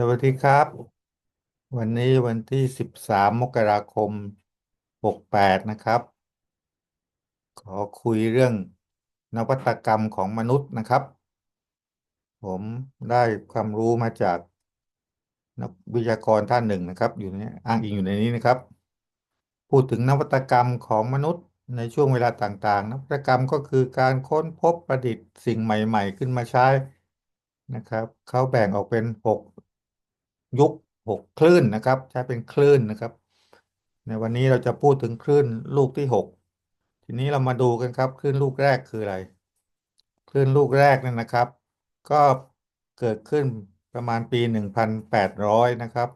สวัสดีครับ วันนี้วันที่สิบสามมกราคมหกแปดนะครับ ขอคุยเรื่องนวัตกรรมของมนุษย์นะครับ ผมได้ความรู้มาจากนักวิทยากรท่านหนึ่งนะครับ อยู่ในอ้างอิงอยู่ในนี้นะครับ พูดถึงนวัตกรรมของมนุษย์ในช่วงเวลาต่างๆ นวัตกรรมก็คือการค้นพบประดิษฐ์สิ่งใหม่ ๆ ขึ้นมาใช้นะครับ เขาแบ่งออกเป็นหก ยุคหกคลื่นนะครับ ใช้เป็นคลื่นนะครับ ในวันนี้เราจะพูดถึงคลื่นลูกที่หกทีนี้เรามาดูกันครับคลื่นลูกแรกคืออะไร คลื่นลูกแรกนั่นนะครับ ก็เกิดขึ้นประมาณปี 1,800 นะครับ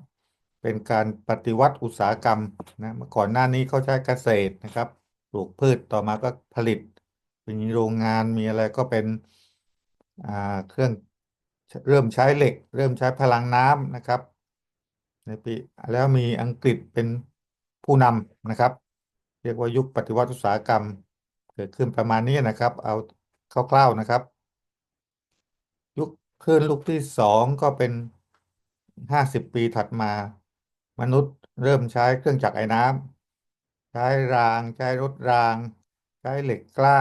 เป็นการปฏิวัติอุตสาหกรรมนะเมื่อก่อนหน้านี้เขาใช้เกษตรนะครับปลูกพืชต่อมาก็ผลิต เป็นโรงงานมีอะไรก็เป็นอ่าเครื่อง เริ่มใช้เหล็ก เริ่มใช้พลังน้ำนะครับ ในปีแล้วมีอังกฤษเป็นผู้นำนะครับ เรียกว่ายุคปฏิวัติอุตสาหกรรม เกิดขึ้นประมาณนี้นะครับ เอาคร่าวๆนะครับ ยุคคลื่นลูกที่สองก็เป็นห้าสิบปีถัดมา มนุษย์เริ่มใช้เครื่องจักรไอ้น้ำใช้รางใช้รถราง ใช้เหล็กกล้า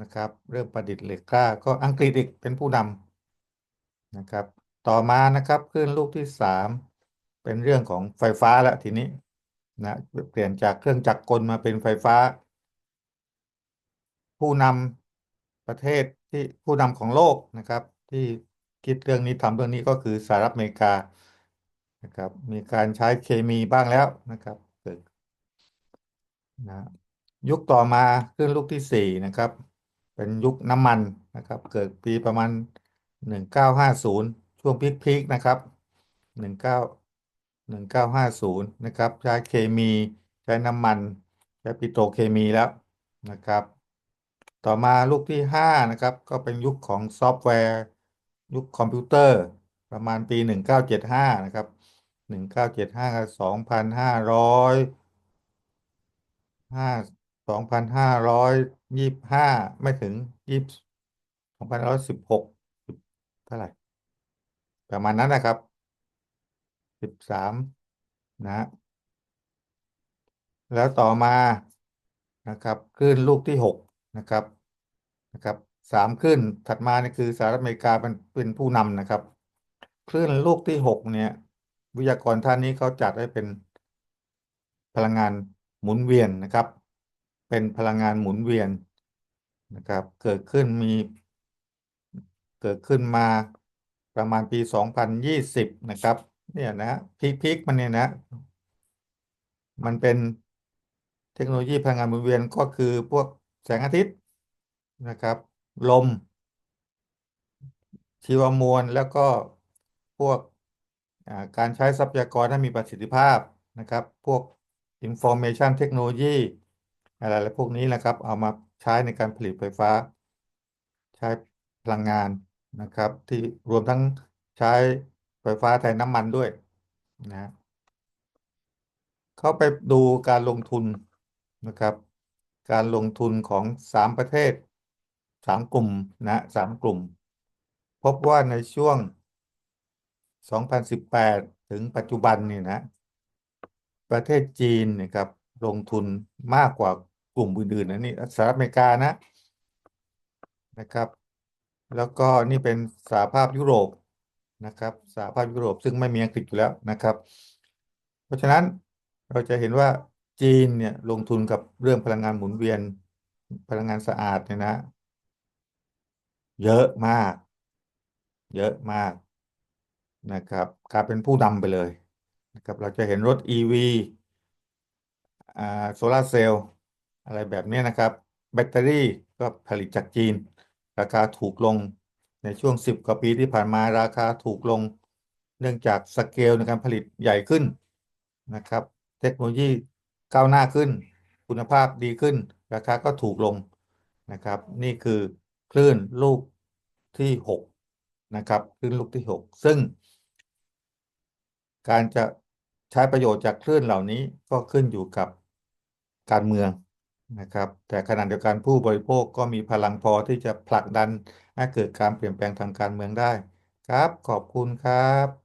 นะครับ เริ่มประดิษฐ์เหล็กกล้า ก็อังกฤษอีกเป็นผู้นำ นะครับ ต่อมานะครับคลื่นลูกที่สามเป็นเรื่องของไฟฟ้าแล้วทีนี้นะเปลี่ยนจากเครื่องจักรกลมาเป็นไฟฟ้า ผู้นำประเทศที่ผู้นำของโลกนะครับ ที่คิดเรื่องนี้ทำเรื่องนี้ก็คือสหรัฐอเมริกานะครับ มีการใช้เคมีบ้างแล้วนะครับเกิดนะยุคต่อมาขึ้นลูกที่สี่นะครับ เป็นยุคน้ำมันนะครับ เกิดปีประมาณ หนึ่งเก้าห้าศูนย์ช่วงพีคๆนะครับหนึ่งเก้าหนึ่งเก้าห้าศูนย์นะครับ ใช้เคมีใช้น้ำมันใช้ปิโตรเคมีแล้วนะครับ ต่อมาลูกที่ห้านะครับ ก็เป็นยุคของซอฟต์แวร์ ยุคคอมพิวเตอร์ประมาณปีหนึ่งเก้าเจ็ดห้านะครับหนึ่งเก้าเจ็ดห้าสองพันห้าร้อยห้าสองพันห้าร้อยยี่สิบห้าไม่ถึงยี่สองพันร้อยสิบหก ท่าไหร่ ประมาณนั้นนะครับสิบสามนะ แล้วต่อมานะครับคลื่นลูกที่หกนะครับนะครับสามคลื่นถัดมานี่คือสหรัฐอเมริกาเป็นเป็นผู้นำนะครับคลื่นลูกที่หกเนี่ย วิทยากรท่านนี้เขาจัดให้เป็นพลังงานหมุนเวียนนะครับ เป็นพลังงานหมุนเวียนนะครับ เกิดขึ้นมี เกิดขึ้นมาประมาณปีสองพันยี่สิบนะครับ เนี่ยนะพีคพีคมันเนี่ยนะ มันเป็นเทคโนโลยีพลังงานหมุนเวียนก็คือพวกแสงอาทิตย์นะครับ ลม ชีวมวลแล้วก็พวกการใช้ทรัพยากรให้มีประสิทธิภาพนะครับ พวก Information Technology อะไรพวกนี้นะครับ เอามาใช้ในการผลิตไฟฟ้า ใช้พลังงาน นะครับ ที่รวมทั้งใช้ไฟฟ้าแทนน้ำมันด้วยนะเข้าไปดูการลงทุนนะครับ การลงทุนของสามประเทศสามกลุ่มนะสามกลุ่ม พบว่าในช่วง 2018 ถึงปัจจุบันนี่นะ ประเทศจีนนะครับ ลงทุนมากกว่ากลุ่มอื่นๆนะนี่สหรัฐอเมริกานะนะครับ แล้วก็นี่เป็นสหภาพยุโรปนะครับสหภาพยุโรปซึ่งไม่มีอังกฤษอยู่แล้วนะครับ เพราะฉะนั้นเราจะเห็นว่าจีนเนี่ยลงทุนกับเรื่องพลังงานหมุนเวียนพลังงานสะอาดเนี่ยนะ เยอะมาก เยอะมากนะครับกลายเป็นผู้นำไปเลยนะครับเราจะเห็นรถ EV อ่าโซลาเซลล์อะไรแบบนี้นะครับ แบตเตอรี่ก็ผลิตจากจีน ราคาถูกลงในช่วง 10 กว่าปีที่ผ่านมาราคาถูกลง เนื่องจากสเกลในการผลิตใหญ่ขึ้นนะครับ เทคโนโลยีก้าวหน้าขึ้น คุณภาพดีขึ้น ราคาก็ถูกลงนะครับ นี่คือคลื่นลูกที่ 6 นะครับคลื่นลูกที่ 6 ซึ่ง การจะใช้ประโยชน์จากคลื่นเหล่านี้ก็ขึ้นอยู่กับการเมือง นะครับ แต่ขณะเดียวกันผู้บริโภคก็มีพลังพอที่จะผลักดันให้เกิดการเปลี่ยนแปลงทางการเมืองได้ ครับ ขอบคุณครับ